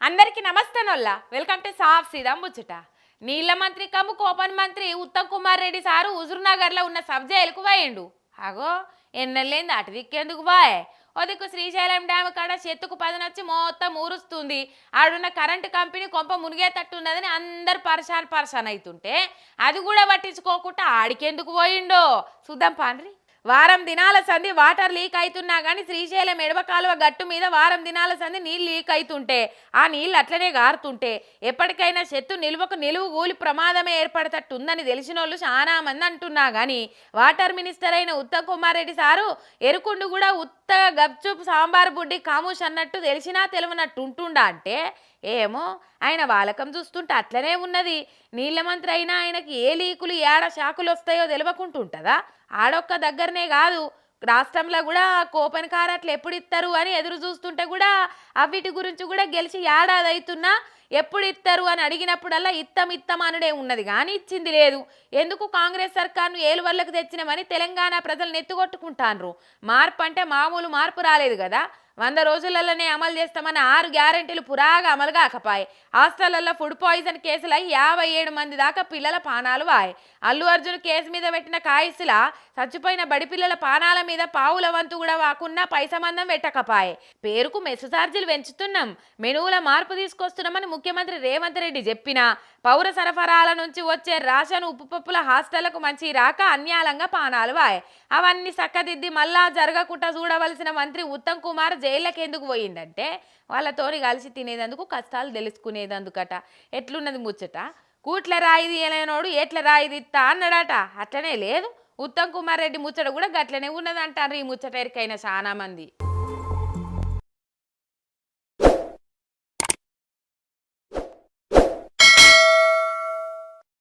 నమస్తే నొల్ల. Welcome to సాఫ్ సీదా ముచ్చట నీళ్ళ మంత్రి కమ్ము కోపన్ మంత్రి ఉత్తమ్ కుమార్ రెడ్డి సారు హుజూర్నగర్లో ఉన్న సబ్ జైలుకు పోయిండు. అగో ఎన్నెళ్ళేంది అటు దిక్కేందుకు బాయ్ ఓ దిక్కు శ్రీశైలం డ్యామ్ కాడ చెత్తుకు పదనొచ్చి మొత్తం ఊరుస్తుంది. ఆడున్న కరెంటు కంపెనీ కొంప మునిగేటట్టున్నదని అందరు పరశాన్ పరశాన్ అవుతుంటే అది కూడా పట్టించుకోకుండా ఆడికెందుకు పోయిండో? చూద్దాం పాండ్రి. వారం దినాల సంధి వాటర్ లీక్ అవుతున్నా కానీ శ్రీశైలం ఎడవ కాలువ గట్టు మీద వారం దినాల సంధి నీళ్ళు లీక్ అవుతుంటే ఆ నీళ్ళు అట్లనే గారుతుంటే ఎప్పటికైనా చెట్టు నిలువకు నిలువు గూలి ప్రమాదమే ఏర్పడతట్టుందని తెలిసిన వాళ్ళు చాలా మంది అంటున్నా కానీ వాటర్ మినిస్టర్ అయిన ఉత్తమ్ కుమార్ రెడ్డి సారు ఎరుకుండు కూడా ఉత్త గప్చుప్ సాంబార్ బుడ్డి కాముష్ అన్నట్టు తెలిసినా తెలియనట్టు ఉంటుండా అంటే ఏమో ఆయన వాలకం చూస్తుంటే అట్లనే ఉన్నది. నీళ్ళ మంత్రి అయినా ఆయనకి ఏ లీకులు ఏడ శాఖలు వస్తాయో తెలియకుంటుంటుందా ఆడొక్క దగ్గరనే కాదు. రాష్ట్రంలో కూడా కోపన్ కార్ అట్లా ఎప్పుడు ఇస్తారు అని ఎదురు చూస్తుంటే కూడా అవిటి గురించి కూడా గెలిచి ఏడాది అవుతున్నా ఎప్పుడు ఇస్తారు అని అడిగినప్పుడల్లా ఇత్తం ఇత్తం అనుడే ఉన్నది. కానీ ఇచ్చింది లేదు. ఎందుకు కాంగ్రెస్ సర్కార్ను ఏలువల్లకు తెచ్చినామని తెలంగాణ ప్రజలు నెత్తుకొట్టుకుంటాన్రు మార్పు అంటే మామూలు మార్పు రాలేదు కదా వంద రోజులలోనే అమలు చేస్తామన్న ఆరు గ్యారెంటీలు పురాగా అమలు కాకపాయి. హాస్టళ్ళలో ఫుడ్ పాయిజన్ కేసులై యాభై ఏడు మంది దాకా పిల్లల పానాలు వాయి. అల్లు అర్జున్ కేసు మీద పెట్టిన కాయసుల చచ్చిపోయిన బడి పిల్లల పానాల మీద పావుల వంతు కూడా వాకున్నా పైసమందం పెట్టకపాయే పేరుకు మెస్సు ఛార్జీలు పెంచుతున్నాం మెనువుల మార్పు తీసుకొస్తున్నామని ముఖ్యమంత్రి రేవంత్ రెడ్డి చెప్పినా పౌర సరఫరాల నుంచి వచ్చే రాషన్ ఉప్పు పప్పుల హాస్టళ్ళకు మంచి రాక అన్యాలంగా పానాలు వాయ్. అవన్నీ చక్కదిద్ది మళ్ళా జరగకుండా చూడవలసిన మంత్రి ఉత్తమ్ కుమార్ జైళ్ళకి ఎందుకు పోయిందంటే వాళ్ళతోని కలిసి తినేదందుకు కష్టాలు తెలుసుకునేదందుకట. ఎట్లున్నది ముచ్చట? కూట్ల రాయిది తీయలేనోడు ఎట్ల రాయి తీస్తా అన్నాడట. అట్లనే లేదు. ఉత్తమ్ కుమార్ రెడ్డి ముచ్చట కూడా గట్లనే ఉన్నదంటారు ఈ ముచ్చట ఎరికైనా చాలా మంది.